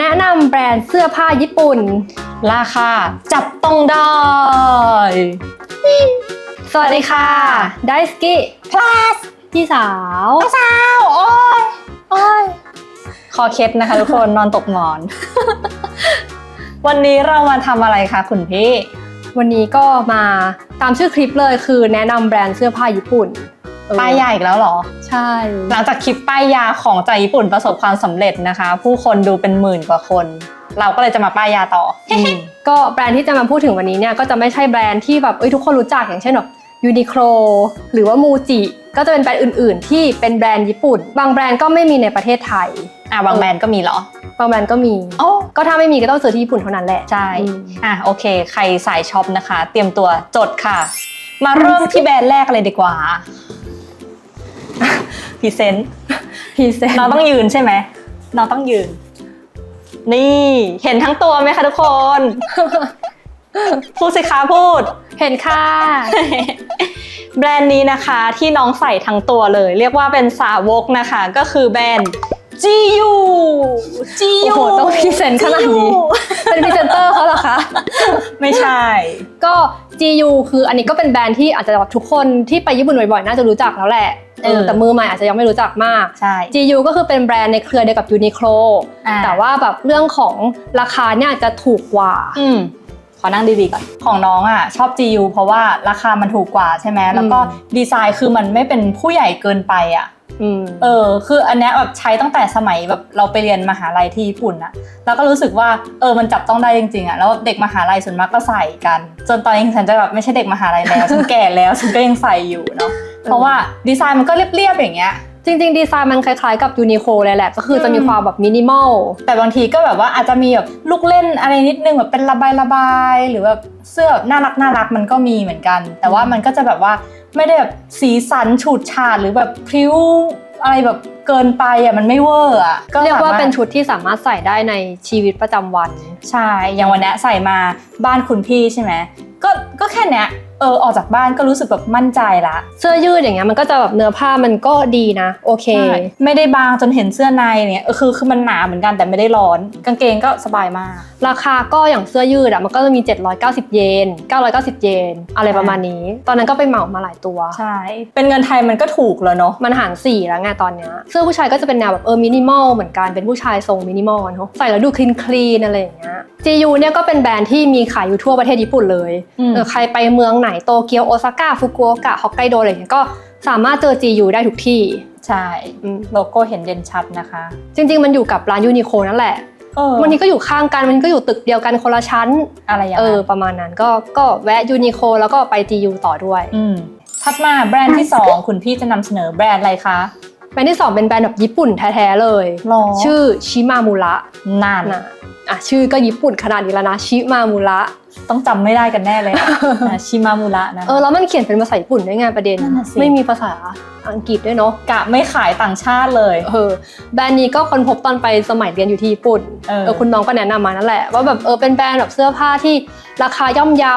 แนะนำแบรนด์เสื้อผ้าญี่ปุ่น ราคาจับต้องได้ สวัสดีค่ะ ไดสกิ plus พี่สาวสาว โอ้ยโอ้ยคอเคล็ดนะคะทุกคน นอนตกหมอน วันนี้เรามาทำอะไรคะคุณพี่ วันนี้ก็มาตามชื่อคลิปเลยคือแนะนำแบรนด์เสื้อผ้าญี่ปุ่นเออ ป้ายยาอีกแล้วเหรอ ใช่ หลังจากคลิปป้ายยาของจากญี่ปุ่นประสบความสำเร็จนะคะ ผู้คนดูเป็นหมื่นกว่าคน เราก็เลยจะมาป้ายยาต่ออืมก็แบรนด์ที่จะมาพูดถึงวันนี้เนี่ยก็จะไม่ใช่แบรนด์ที่แบบเอ้ยทุกคนรู้จักอย่างเช่นแบบยูนิโคลหรือว่ามูจิก็จะเป็นแบรนด์อื่น ๆ ที่เป็นแบรนด์ญี่ปุ่น บางแบรนด์ก็ไม่มีในประเทศไทยอะบางแบรนด์ก็มีเหรอบางแบรนด์ก็มีโอ้ก็ถ้าไม่มีก็ต้องซื้อที่ญี่ปุ่นเท่านั้นแหละใช่อืมอะโอเค ใครสายช็อปนะคะ เตรียมตัวจดค่ะ มาเริ่มที่แบรนด์แรกเลยดีกว่า พรีเซนต์พรีเซนต์เราต้องยืนใช่ไหมเราต้องยืน นี่เห็นทั้งตัวไหมคะทุกคน พูดสิคะพูด เห็นค่ะ แบรนด์นี้นะคะที่น้องใส่ทั้งตัวเลย เรียกว่าเป็นสาวกนะคะ ก็คือแบรนด์ GU โอ้ GU โหต้องพรีเซนต์ขนาดนี้ เป็นพรีเซนเตอร์เขาเหรอคะ ไม่ใช่ ก็ GU คืออันนี้ก็เป็นแบรนด์ที่อาจจะแบบทุกคนที่ไปญี่ปุ่นบ่อยๆ น่าจะรู้จักแล้วแหละ เออเออแต่มือใหม่อาจจะยังไม่รู้จักมาก ใช่ GU ก็คือเป็นแบรนด์ในเครือเดียวกับ Uniqlo อ่าแต่ว่าแบบเรื่องของราคาเนี่ยจะถูกกว่าอืมขอนั่งดีๆก่อน ของน้องอะชอบ GU เพราะว่าราคามันถูกกว่าใช่ไหมแล้วก็อืมดีไซน์คือมันไม่เป็นผู้ใหญ่เกินไปอะอืมเออ คืออันเนี้ยแบบใช้ตั้งแต่สมัยแบบเราไปเรียนมหาลัยที่ญี่ปุ่นอะแล้วก็รู้สึกว่าเออมันจับต้องได้จริงๆอะแล้วเด็กมหาลัยส่วนมากก็ใส่กัน จนตอนนี้ฉันจะแบบไม่ใช่เด็กมหาลัยแล้วฉันแก่แล้วฉันก็ยังใส่อยู่เนาะ เพราะว่าดีไซน์มันก็เรียบๆอย่างเงี้ยจริงๆ ดีไซน์มันคล้ายๆกับ Uniqlo เลยแหละ ก็คือจะมีอืมความแบบมินิมอล แต่บางทีก็แบบว่าอาจจะมีแบบลูกเล่นอะไรนิดนึงแบบเป็นระบายระบายๆหรือแบบเสื้อแบบน่ารักน่ารักมันก็มีเหมือนกัน แต่ว่ามันก็จะแบบว่าไม่ได้แบบสีสันฉูดฉาดหรือแบบพริ้วอะไรแบบเกินไปอะมันไม่เวอร์อะเรียกว่าสมรถเป็นชุดที่สามารถใส่ได้ในชีวิตประจำวัน ใช่ อย่างวันเนี้ยใส่มาบ้านคุณพี่ใช่ไหมก็ก็แค่เนี้ย เออออกจากบ้านก็รู้สึกแบบมั่นใจละเสื้อยืดอย่างเงี้ยมันก็จะแบบเนื้อผ้ามันก็ดีนะ โอเคใช่ไม่ได้บางจนเห็นเสื้อในเนี่ยเออคือคือมันหนาเหมือนกันแต่ไม่ได้ร้อน กางเกงก็สบายมาก ราคาก็อย่างเสื้อยืดอะมันก็จะมี 790 เยน 990 เยน อะไรประมาณนี้ ตอนนั้นก็ไปเหมามาหลายตัว ใช่ เป็นเงินไทยมันก็ถูกแล้วเนาะมันหารสี่แล้วไงตอนเนี้ยเสื้อผู้ชายก็จะเป็นแนวแบบเออมินิมอลเหมือนกันเป็นผู้ชายทรงมินิมอลเนอะใส่แล้วดูคลีนคลีนอะไรอย่างเงี้ย GU เนี่ยก็เป็นแบรนด์ที่มีขายอยู่ทั่วประเทศญี่ปุ่นเลยอืมเออใครไปเมืองไหนโตเกียวโอซาก้าฟุกุโอกะฮอกไกโดอะไรอย่างเงี้ยก็สามารถเจอ GU ได้ทุกที่ ใช่อืมโลโก้เห็นเด่นชัดนะคะ จริง ๆ มันอยู่กับร้านยูนิโคนั่นแหละเออวันนี้ก็อยู่ข้างกันมันก็อยู่ตึกเดียวกันคนละชั้นอะไรอย่างเออนั้นประมาณนั้นก็ก็แวะยูนิโคแล้วก็ไป GU ต่อด้วยอืมถัดมาแบรนด์ที่สองคุณพี่จะนำเสนอแบรนด์อะไรคะแบรนด์ที่สองเป็นแบรนด์แบบญี่ปุ่นแท้ๆเลยหรอชื่อชิมามุระนานนะอะชื่อก็ญี่ปุ่นขนาดนี้แล้วนะชิมามุระ ต้องจำไม่ได้กันแน่เลยนะชิมามุระนะ เออแล้วมันเขียนเป็นภาษาญี่ปุ่นด้วยไงประเด็น นั่นน่ะสิ ไม่มีภาษาอังกฤษด้วยเนาะกะไม่ขายต่างชาติเลย เออแบรนด์นี้ก็ค้นพบตอนไปสมัยเรียนอยู่ที่ญี่ปุ่นเออคุณน้องก็แนะนำมานั่นแหละว่าแบบเออเป็นแบรนด์แบบเสื้อผ้าที่ราคาย่อมเยา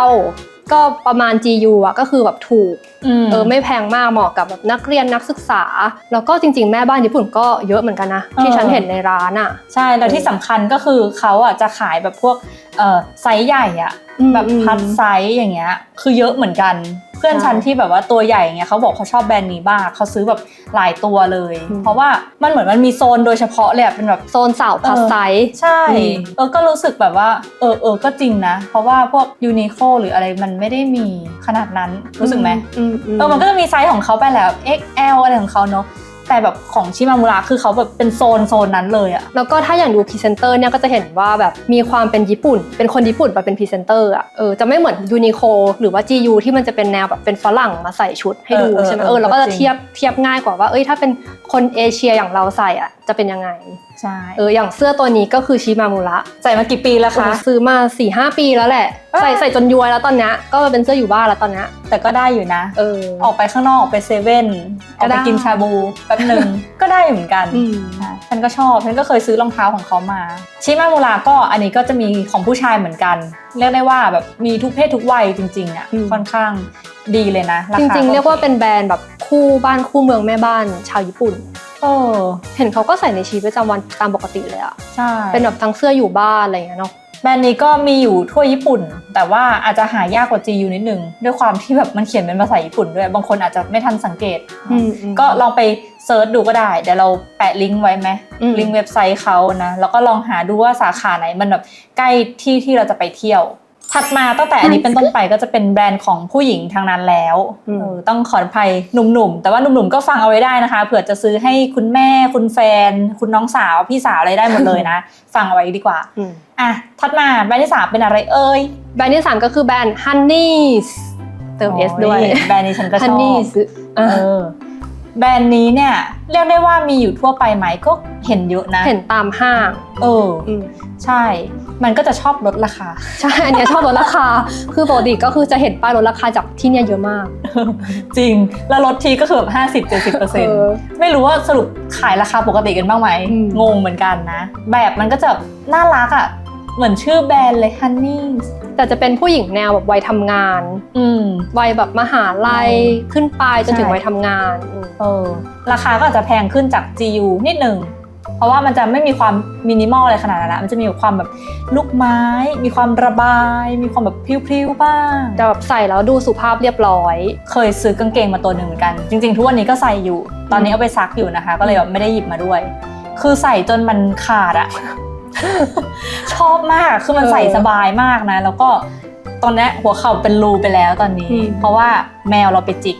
ก็ประมาณ GU อะก็คือแบบถูกมเออไม่แพงมากเหมาะกับแบบนักเรียนนักศึกษา แล้วก็จริง ๆ แม่บ้านญี่ปุ่นก็เยอะเหมือนกันนะ ที่เออฉันเห็นในร้านอะใช่ แล้วที่สำคัญก็คือเขาอะจะขายแบบพวกเอ่อไซส์ใหญ่อะอืมแบบอืมพัดไซส์อย่างเงี้ยคือเยอะเหมือนกัน เพื่อนใช่ฉันที่แบบว่าตัวใหญ่เงี้ยเขาบอกเขาชอบแบรนด์นี้บ้างเขาซื้อแบบหลายตัวเลยอืมเพราะว่ามันเหมือนมันมีโซนโดยเฉพาะเลยอะเป็นแบบโซนสาวพัสไซส์ใช่อืมเออก็รู้สึกแบบว่าเออเออก็จริงนะ เพราะว่าพวกยูนิโคหรืออะไรมันไม่ได้มีขนาดนั้นรู้สึกไหมอืมเออมันก็จะมีไซส์ของเขาไปแหล้ว XL อะไรของเขาเนาะ แต่แบบของชิมามุระคือเขาแบบเป็นโซนโซนนั้นเลยอะแล้วก็ถ้าอย่างดูพรีเซนเตอร์เนี่ยก็จะเห็นว่าแบบมีความเป็นญี่ปุ่น เป็นคนญี่ปุ่นมาเป็นพรีเซนเตอร์อะเออจะไม่เหมือนยูนิโคหรือว่า GU ที่มันจะเป็นแนวแบบเป็นฝรั่งมาใส่ชุดให้ดูเออเออใช่ไหมเออเออเราก็จะจริงเทียบเทียบง่ายกว่าว่าเอ้ยถ้าเป็นคนเอเชียอย่างเราใส่อะจะเป็นยังไงใช่เอออย่างเสื้อตัวนี้ก็คือชิมามุระใส่มากี่ปีแล้วคะซื้อมา4ี่หปีแล้วแหละเอ้ยใส่ใส่จนย้วยแล้วตอนเนี้ยก็เป็นเสื้ออยู่บ้านแล้วตอนเนี้ยแต่ก็ได้อยู่นะ เออออกไปข้างนอกออกไปเซเว่นอก็อกได้ไปกินชาบูแป๊บหนึ่ง ก็ได้เหมือนกันอืมใช่ฉันก็ชอบฉันก็เคยซื้อรองเท้าของเขามาชิมามุระก็อันนี้ก็จะมีของผู้ชายเหมือนกัน เรียกได้ว่าแบบมีทุกเพศทุกวัยจริงๆอะอืมค่อนข้างดีเลยนะาจคาริงๆ เรียกว่าโอคเป็นแบรนด์แบบคู่บ้านคู่เมืองแม่บ้านชาวญี่ปุ่นเออเห็นเขาก็ใส่ในชีวิตประจำวันตามปกติเลยอะใช่เป็นแบบทั้งเสื้ออยู่บ้านอะไรอย่างเงี้ยเนาะ แบรนด์นี้ก็มีอยู่ทั่วญี่ปุ่น แต่ว่าอาจจะหายากกว่า GU นิดนึง ด้วยความที่แบบมันเขียนเป็นภาษาญี่ปุ่นด้วย บางคนอาจจะไม่ทันสังเกต ก็ลองไปเซิร์ชดูก็ได้ เดี๋ยวเราแปะลิงก์ไว้ไหมอืมลิงก์เว็บไซต์เขานะ แล้วก็ลองหาดูว่าสาขาไหนมันแบบใกล้ที่ที่เราจะไปเที่ยว ถัดมาตั้งแต่อันนี้เป็นต้นไปก็จะเป็นแบรนด์ของผู้หญิงทางนั้นแล้วอืมเออต้องขออภัยหนุ่มๆ แต่ว่าหนุ่มๆ ก็ฟังเอาไว้ได้นะคะเผื่อจะซื้อให้คุณแม่ คุณแฟน คุณน้องสาว พี่สาวอะไรได้หมดเลยนะ ฟังเอาไว้ดีกว่าอืมอะถัดมาแบรนด์ที่สามเป็นอะไรเอ่ยแบรนด์ที่สามก็คือแบรนด์ Honey's เติม S ด้วยโอ้แบรนด์นี้ฉันก็ชอบ Honey's เออ แบรนด์นี้เนี่ยเรียกได้ว่ามีอยู่ทั่วไปไหมก็เห็นเยอะนะเห็นตามห้าง เอออืมใช่ มันก็จะชอบลดราคา ใช่ อันเนี้ยชอบลดราคา คือปกติก็คือจะเห็นป้ายลดราคาจากที่เนี่ยเยอะมากจริง แล้วลดทีก็คือแบบห้าสิบเจ็ดสิบเปอร์เซ็นต์ อ ไม่รู้ว่าสรุปขายราคาปกติกันบ้างไหม อืมงงเหมือนกันนะ แบบมันก็จะน่ารักอะ เหมือนชื่อแบรนด์เลย Honey แต่จะเป็นผู้หญิงแนวแบบวัยทำงาน อืม วัยแบบมหาลัยอืมขึ้นไปจนถึงใช่วัยทำงานอืมเออ ราคาก็อาจจะแพงขึ้นจาก GU นิดหนึ่ง เพราะว่ามันจะไม่มีความมินิมอลอะไรขนาดนั้นนะมันจะมีความแบบลูกไม้ มีความระบาย มีความแบบพริ้วๆบ้าง จะแบบใส่แล้วดูสุภาพเรียบร้อย เคยซื้อกางเกงมาตัวหนึ่งเหมือนกัน จริงๆ ทุกวันนี้ก็ใส่อยู่ ตอนนี้เอาไปซักอยู่นะคะ ก็เลยแบบไม่ได้หยิบมาด้วย คือใส่จนมันขาดอะ ชอบมากคือมันเออใส่สบายมากนะ แล้วก็ตอนเนี้ยหัวเข่าเป็นรูไปแล้วตอนนี้อืมเพราะว่าแมวเราไปจิก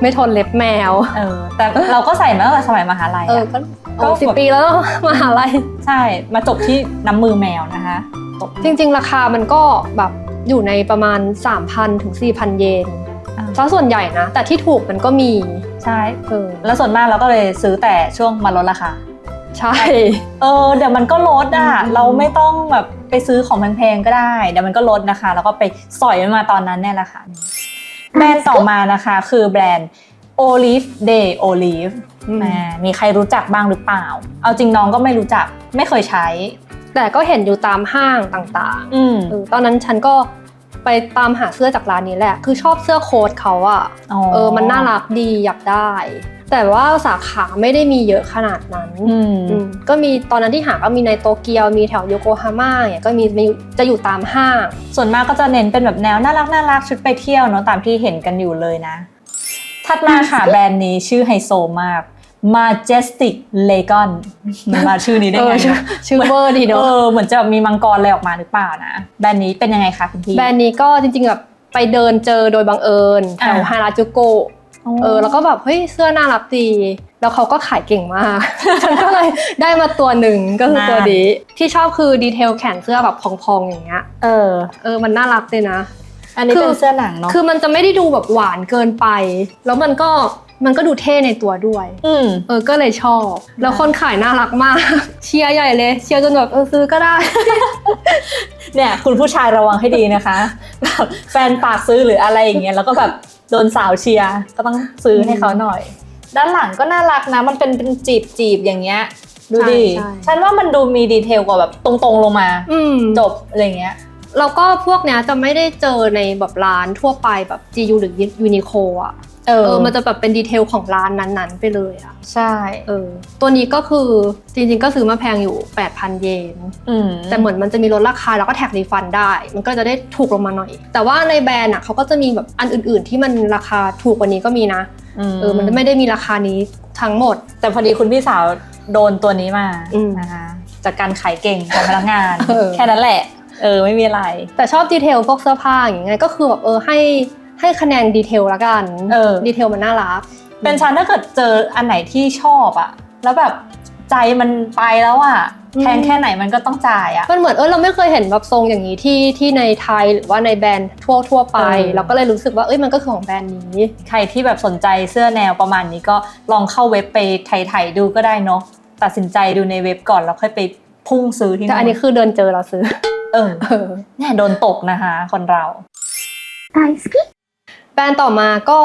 ไม่ทนเล็บแมวเออแต่เราก็ใส่มาตั้งแต่สมัยมหาลัยเอออะก็ก็สิบแบบปีแล้วเนอะมหาลัยใช่มาจบที่น้ำมือแมวนะคะตบจริง ๆ ราคามันก็แบบอยู่ในประมาณ 3,000ถึง4,000 เยนอะซะส่วนใหญ่นะ แต่ที่ถูกมันก็มี ใช่เออแล้วส่วนมากเราก็เลยซื้อแต่ช่วงมาลดราคา ใช่ เออเดี๋ยวมันก็ลดอะอืมเราไม่ต้องแบบไปซื้อของแพงๆก็ได้ เดี๋ยวมันก็ลดนะคะ แล้วก็ไปสอยมันมาตอนนั้นเนี่ยแหละค่ะ แบรนด์ต่อมานะคะคือแบรนด์ Olive Day Olive อืมอ่ามีใครรู้จักบ้างหรือเปล่า เอาจริงน้องก็ไม่รู้จัก ไม่เคยใช้ แต่ก็เห็นอยู่ตามห้างต่างอืมๆเออตอนนั้นฉันก็ไปตามหาเสื้อจากร้านนี้แหละ คือชอบเสื้อโค้ทเขาอะอ๋อเออ มันน่ารักดีอยากได้ แต่ว่าสาขาไม่ได้มีเยอะขนาดนั้นอืมอืมก็มีตอนนั้นที่หาก็มีในโตเกียวมีแถวโยโกฮาม่าเนี่ยก็มีมีจะอยู่ตามห้าง ส่วนมากก็จะเน้นเป็นแบบแนวน่ารักน่ารักชุดไปเที่ยวเนาะตามที่เห็นกันอยู่เลยนะ ถัดมาค่ะแบรนด์นี้ชื่อไฮโซมาก Majestic Legon มันมาชื่อนี้ได้เอไงอชื่อนะชื่อเวอร์ดีเอเนาะอเหมือนจะมีมังกรอะไรออกมาหรือเปล่านะ แบรนด์นี้เป็นยังไงคะคุณพี่ แบรนด์นี้ก็จริงๆแบบไปเดินเจอโดยบังเอิญแถวอ่าฮาราจูโกะ เออแล้วก็แบบเฮ้ยเสื้อน่ารักดี แล้วเขาก็ขายเก่งมาก ฉันก็เลยได้มาตัวหนึ่งก็คือตัวนี้ที่ชอบคือดีเทลแขนเสื้อแบบพองๆอย่างเงี้ยเออเออมันน่ารักเลยนะอันนี้คือเป็นเสื้อหนังเนาะคือมันจะไม่ได้ดูแบบหวานเกินไป แล้วมันก็มันก็ดูเท่ในตัวด้วย อืมเออ ก็เลยชอบ แล้วคนขายน่ารักมาก เชียร์ใหญ่เลย เชียร์จนแบบเออซื้อก็ได้ เนี่ย คุณผู้ชายระวังให้ดีนะคะแบบแฟนปากซื้อหรืออะไรอย่างเงี้ย แล้วก็แบบ โดนสาวเชียร์ก็ต้องซื้อให้เขาหน่อย ด้านหลังก็น่ารักนะ มันเป็นเป็นจีบจีบๆอย่างเงี้ย ดูดิ ใช่ใช่ ฉันว่ามันดูมีดีเทลกว่าแบบตรงๆลงมา อืมจบอะไรเงี้ย แล้วก็พวกเนี้ยจะไม่ได้เจอในแบบร้านทั่วไปแบบ GU หรือ Uniqlo อะ เอเอออมันจะแบบเป็นดีเทลของร้านนั้นๆ ไปเลยอะใช่ เออ ตัวนี้ก็คือจริงๆก็ซื้อมาแพงอยู่ 8,000 เยน อืม แต่เหมือนมันจะมีลดราคาแล้วก็แท็กรีฟันได้ มันก็จะได้ถูกลงมาหน่อย แต่ว่าในแบรนด์อะเขาก็จะมีแบบอันอื่นๆ ที่มันราคาถูกกว่านี้ก็มีนะ เออ มันไม่ได้มีราคานี้ทั้งหมด แต่พอดีคุณพี่สาวโดนตัวนี้มาอืมนะคะจากการขายเก่งของพนักงาน เออ แค่นั้นแหละ เออไม่มีอะไร แต่ชอบดีเทลพวกเสื้อผ้าอย่างเงี้ยก็คือแบบเออให้ ให้คะแนนดีเทลละกันเออ ดีเทลมันน่ารัก เป็นฉันถ้าเกิดเจออันไหนที่ชอบอะแล้วแบบใจมันไปแล้วอะอืม แพงแค่ไหนมันก็ต้องจ่ายอะ มันเหมือนเออเราไม่เคยเห็นแบบทรงอย่างนี้ที่ที่ในไทยหรือว่าในแบรนด์ทั่วทั่วๆไป เออ เราก็เลยรู้สึกว่าเอ้ยมันก็คือของแบรนด์นี้ ใครที่แบบสนใจเสื้อแนวประมาณนี้ก็ลองเข้าเว็บไปไถ่ายๆดูก็ได้เนาะตัดสินใจดูในเว็บก่อนแล้วค่อยไปพุ่งซื้อที่แต่อันนี้คือเดินเจอเราซื้อเออเออ เนี่ยโดนตกนะคะคนเรา แบรนด์ต่อมาก็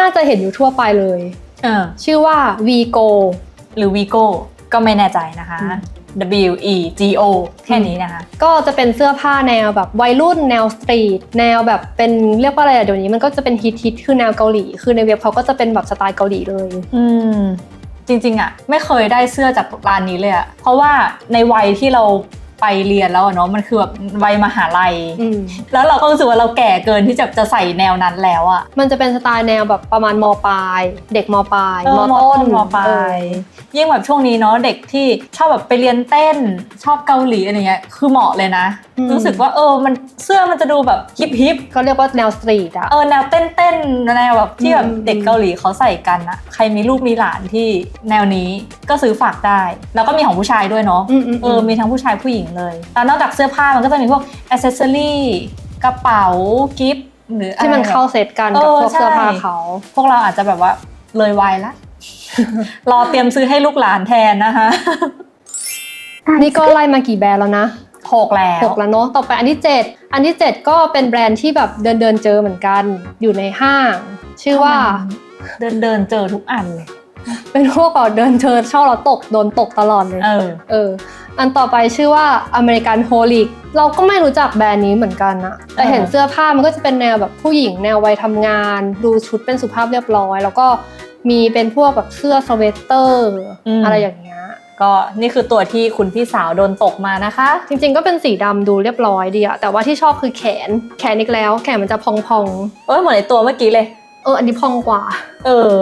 น่าจะเห็นอยู่ทั่วไปเลย เออชื่อว่า Vigo หรือ Vigo ก็ไม่แน่ใจนะคะอืม W E G O แค่นี้นะคะ ก็จะเป็นเสื้อผ้าแนวแบบวัยรุ่นแนวสตรีทแนวแบบเป็นเรียกว่าอะไรอะเดี๋ยวนี้มันก็จะเป็นฮิตฮิตๆคือแนวเกาหลี คือในเว็บเขาก็จะเป็นแบบสไตล์เกาหลีเลย อืมจริงๆอะไม่เคยได้เสื้อจากร้านนี้เลยอะเพราะว่าในวัยที่เรา ไปเรียนแล้วอะเนาะมันคือแบบวัยมหาลัย อืม แล้วเราก็รู้สึกว่าเราแก่เกินที่จะจะใส่แนวนั้นแล้วอะมันจะเป็นสไตล์แนวแบบประมาณมปลาย เด็กมปลายเออมต้นมปลาเออยยิ่งแบบช่วงนี้เนาะเด็กที่ชอบแบบไปเรียนเต้นชอบเกาหลีอะไรเงี้ยคือเหมาะเลยนะ รู้สึกว่าเออมันเสื้อมันจะดูแบบฮิปฮิปก็เรียกว่าแนวสตรีทอะ เออแนวเต้นเต้นๆแนวแบบที่แบบอืม เด็กเกาหลีเขาใส่กันอะใครมีลูกมีหลานที่แนวนี้ก็ซื้อฝากได้ แล้วก็มีของผู้ชายด้วยเนาะอืมอืมเออ มีทั้งผู้ชายผู้หญิงเลยแล้วนอกจากเสื้อผ้ามันก็จะมีพวกอ c เซสซอรี่กระเป๋ากิฟต์หรืออะไรที่มันเข้าแบบเซตกันเอกับอพวกเสื้อผ้าใช่เขา พวกเราอาจจะแบบว่าเลยวัยละ รอเตรียมซื้อให้ลูกหลานแทนนะคะ นี่ก็ไล่มากี่แบรนด์แล้วนะหกแล้วหกแล้วเนาะต่อไปอันที่ 7 อันที่ 7 ก็เป็นแบรนด์ที่แบบเดินเดินๆเจอเหมือนกัน อยู่ในห้าง ชื่อว่า เดินเดินเจอทุกอันเลยเป็นพวกแบบเดินเจอชอบเราตกโดนตกตลอดเลย เออเออ อันต่อไปชื่อว่าอเมริกันโฮลิกเราก็ไม่รู้จักแบรนด์นี้เหมือนกันอะแต่เห็นเออเสื้อผ้ามันก็จะเป็นแนวแบบผู้หญิงแนววัยทำงาน ดูชุดเป็นสุภาพเรียบร้อย แล้วก็มีเป็นพวกแบบเสื้อสเวตเตอร์ อะไรอย่างเงี้ยก็นี่คือตัวที่คุณพี่สาวโดนตกมานะคะ จริงๆก็เป็นสีดำดูเรียบร้อยดีอะแต่ว่าที่ชอบคือแขนแขนอีกแล้ว แขนมันจะพองเออเหมือนในตัวเมื่อกี้เลยๆเอออันนี้พองกว่า เออ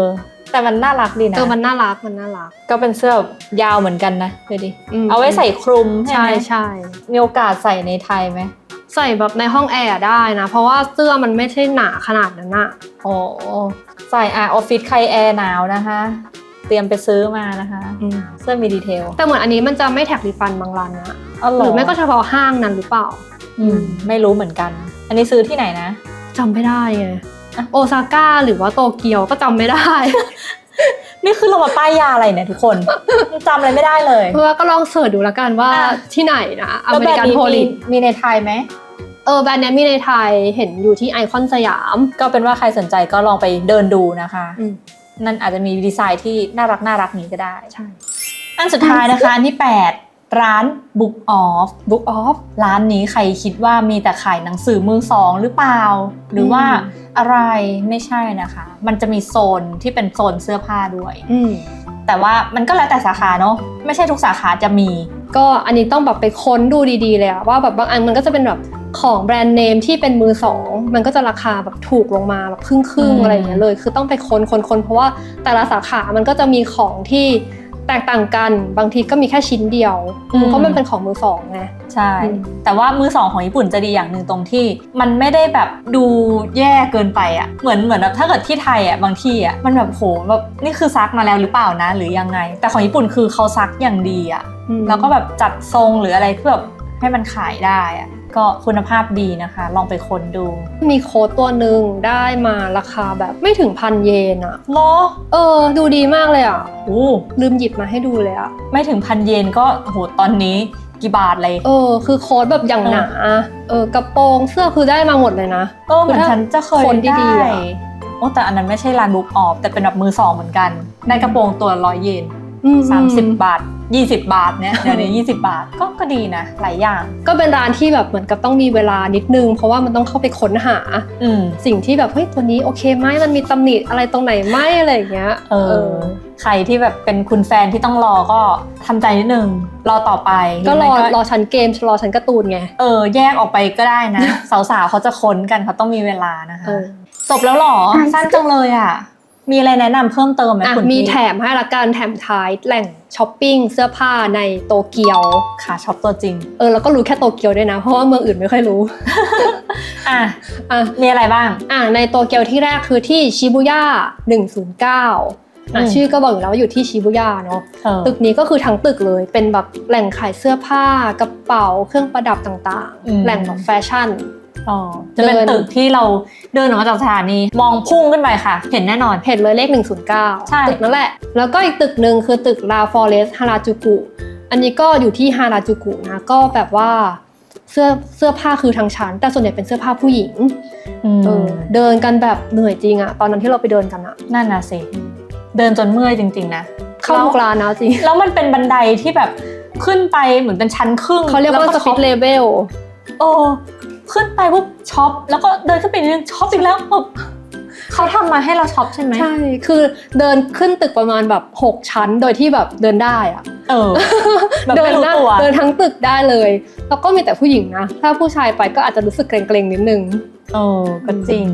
แต่มันน่ารักดีนะเออมันน่ารักมันน่ารัก ก็เป็นเสื้อแบบยาวเหมือนกันนะดูดิมเอาไว้ใส่คลุมใช่ใช่ไหมใช่มีโอกาสใส่ในไทยไหมใส่แบบในห้องแอร์ได้นะ เพราะว่าเสื้อมันไม่ใช่หนาขนาดนั้นอะโอ้ใส่อะออฟฟิศใครแอร์หนาวนะคะ เตรียมไปซื้อมานะคะ เสื้อมีดีเทลแต่เหมือนอันนี้มันจะไม่แท็กรีฟันบางร้านนะอ๋อหเหรรืออไม่ก็เฉพาะห้างนั้นหรือเปล่า อืมไม่รู้เหมือนกัน อันนี้ซื้อที่ไหนนะจำไม่ได้ไงอะ โอซาก้าหรือว่าโตเกียวก็จำไม่ได้ นี่คือเรามาป้ายยาอะไรเนี่ยทุกคน จำอะไรไม่ได้เลยเพื่อก็ลองเสิร์ชดูแล้วกันว่าอะ ที่ไหนนะอแล้วเมแบรรินกันด์นี้โพลิมีมีในไทยไหม เออแบรนด์เนี้ยมีในไทยเห็นอยู่ที่ไอคอนสยาม ก็เป็นว่าใครสนใจก็ลองไปเดินดูนะคะ อืม นั่นอาจจะมีดีไซน์ที่น่ารักน่ารักนี้ก็ได้ ใช่ อันสุดท้ายนะคะอันที่8 ร้าน Book Off Book Off ร้านนี้ใครคิดว่ามีแต่ขายหนังสือมือสองหรือเปล่า หรือว่าอืมอะไรไม่ใช่นะคะ มันจะมีโซนที่เป็นโซนเสื้อผ้าด้วยอืมแต่ว่ามันก็แล้วแต่สาขาเนาะไม่ใช่ทุกสาขาจะมี ก็อันนี้ต้องแบบไปค้นดูดีๆเลยอะว่าแบบบางอันมันก็จะเป็นแบบของแบรนด์เนมที่เป็นมือสองมันก็จะราคาแบบถูกลงมาแบบครึ่งครึ่งอืมอะไรอย่างเงี้ยเลย คือต้องไปค้นค้นค้นเพราะว่าแต่ละสาขามันก็จะมีของที่ แตกต่างกันบางทีก็มีแค่ชิ้นเดียวเพราะมันเป็นของมือสองไง ใช่ อืม แต่ว่ามือสองของญี่ปุ่นจะดีอย่างหนึ่งตรงที่ มันไม่ได้แบบดูแย่เกินไปอะ่ะ เหมือนเหมือนแบบถ้าเกิดที่ไทยอะ่ะบางที่อะ่ะมันแบบโหแบบนี่คือซักมาแล้วหรือเปล่านะหรือยังไง แต่ของญี่ปุ่นคือเขาซักอย่างดีอะ่ะ อืมแล้วก็แบบจัดทรงหรืออะไรเพื่อแบบให้มันขายได้อะ่ะ ก็คุณภาพดีนะคะ ลองไปค้นดู มีโค้ดตัวหนึ่งได้มาราคาแบบไม่ถึงพันเยนอะโลเออ ดูดีมากเลยอะโอ้ลืมหยิบมาให้ดูเลยอะไม่ถึงพันเยนก็โหตอนนี้กี่บาทเลยเออ คือโค้ดแบบอย่างหนาเออกระโปรงเสื้อคือได้มาหมดเลยนะเออเหมือนฉันจะเคยคนดีๆได้อะโอ้แต่อันนั้นไม่ใช่ร้านบุ๊กออฟแต่เป็นแบบมือสองเหมือนกัน ได้กระโปรงตัวร้อยเยนอืมสามสิบบาท ยี่สิบบาทเนี่ยเดี๋ยวนี้ยี่สิบบาทก็ก็ดีนะ หลายอย่าง ก็เป็นร้านที่แบบเหมือนกับต้องมีเวลานิดนึง เพราะว่ามันต้องเข้าไปค้นหา อืมสิ่งที่แบบเฮ้ยตัวนี้โอเคไหมมันมีตำหนิอะไรตรงไหนไหมอะไรอย่างเงี้ยเออ ใครที่แบบเป็นคุณแฟนที่ต้องรอก็ทำใจนิดนึง รอต่อไปก็หรอไม่รอชั้นเกมรอชั้นการ์ตูนไงเออแยกออกไปก็ได้นะ สาวๆเขาจะค้นกันเขาต้องมีเวลานะคะเออจบแล้วเหรอสั้นจังเลยอะ มีอะไรแนะนำเพิ่มเติมไหมอะคุณมีพี่แถมให้ละกันแถมท้ายแหล่งช้อปปิ้งเสื้อผ้าในโตเกียวค่ะช็อปตัวจริง เออแล้วก็รู้แค่โตเกียวด้วยนะ เพราะว่าเมืองอื่นไม่ค่อยรู้อะอะมีอะไรบ้างอะในโตเกียวที่แรกคือที่ชิบุย่า109อะอืมชื่อก็บอกอยู่แล้วว่าอยู่ที่ชิบุย่าเนาะเออตึกนี้ก็คือทั้งตึกเลยเป็นแบบแหล่งขายเสื้อผ้ากระเป๋าเครื่องประดับต่างอืมๆแหล่งแบบแฟชั่น อ๋อจะเป็นเดินตึกที่เราเดินออกมาจากสถานี มองพุ่งขึ้นไปค่ะ เห็นแน่นอน เห็นเลยเลข 109 ใช่ ตึกนั่นแหละ แล้วก็อีกตึกหนึ่งคือตึกลาฟอเรสฮาราจูกุ อันนี้ก็อยู่ที่ฮาราจูกุนะ ก็แบบว่าเสื้อเสื้อผ้าคือทางชั้น แต่ส่วนใหญ่เป็นเสื้อผ้าผู้หญิงมเออเดินกันแบบเหนื่อยจริงอะตอนนั้นที่เราไปเดินกันอะนั่นนะสิเดินจนเมื่อยจริง ๆ นะ เข้าทุกร้านนะจริง แล้วมันเป็นบันไดที่แบบขึ้นไปเหมือนเป็นชั้นครึ่งเขาเรียกว่าแล้สช็ปิอทเลเวลโอ้ ขึ้นไปปุ๊บช็อปแล้วก็เดินขึ้นไปนิดนึงช็อปอีกแล้วแบบเขาทำมาให้เราช็อปใช่ไหมใช่คือเดินขึ้นตึกประมาณแบบ 6 ชั้นโดยที่แบบเดินได้อะเออแบบเดิไม่นรู้ได้ตัวเดินทั้งตึกได้เลย แล้วก็มีแต่ผู้หญิงนะ ถ้าผู้ชายไปก็อาจจะรู้สึกเกรงๆนิดนึงเออก็จริง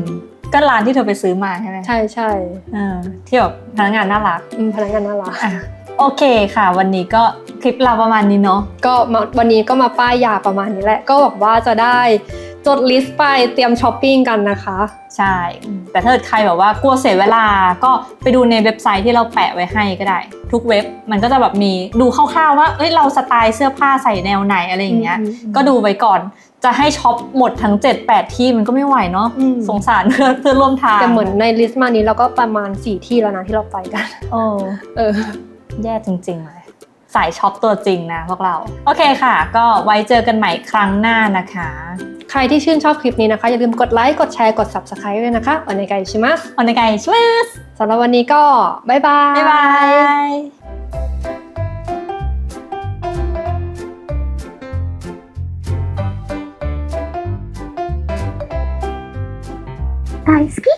ก็ร้านที่เธอไปซื้อมาใช่ไหมใช่ใช่เออที่แบบพนักงานน่ารักอืมพนักงานน่ารักอะ โอเคค่ะ วันนี้ก็คลิปเราประมาณนี้เนาะก็มาวันนี้ก็มาป้ายยาประมาณนี้แหละ ก็หวังว่าจะได้จดลิสต์ไปเตรียมช้อปปิ้งกันนะคะ ใช่ แต่ถ้าเกิดใครแบบว่ากลัวเสียเวลาก็ไปดูในเว็บไซต์ที่เราแปะไว้ให้ก็ได้ ทุกเว็บมันก็จะแบบมีดูคร่าวๆว่าเอ้ยเราสไตล์เสื้อผ้าใส่แนวไหนอะไรอย่างเงี้ยอืมอืมก็ดูไว้ก่อนจะให้ช็อปหมดทั้ง 7-8 ที่มันก็ไม่ไหวเนาะอืมสงสารเพื่อนเพื่อนร่วมทางแต่เหมือนในลิสต์มานี้เราก็ประมาณ 4 ที่แล้วนะที่เราไปกันโอ้เออ แย่จริงๆเลย สายช็อปตัวจริงนะพวกเรา โอเคค่ะ ก็ไว้เจอกันใหม่ครั้งหน้านะคะ ใครที่ชื่นชอบคลิปนี้นะคะ อย่าลืมกดไลค์ กดแชร์ กด subscribe ด้วยนะคะวันนี้ไกชิมัส お願いします สำหรับวันนี้ก็บ๊ายบาย บ๊ายบาย 大好き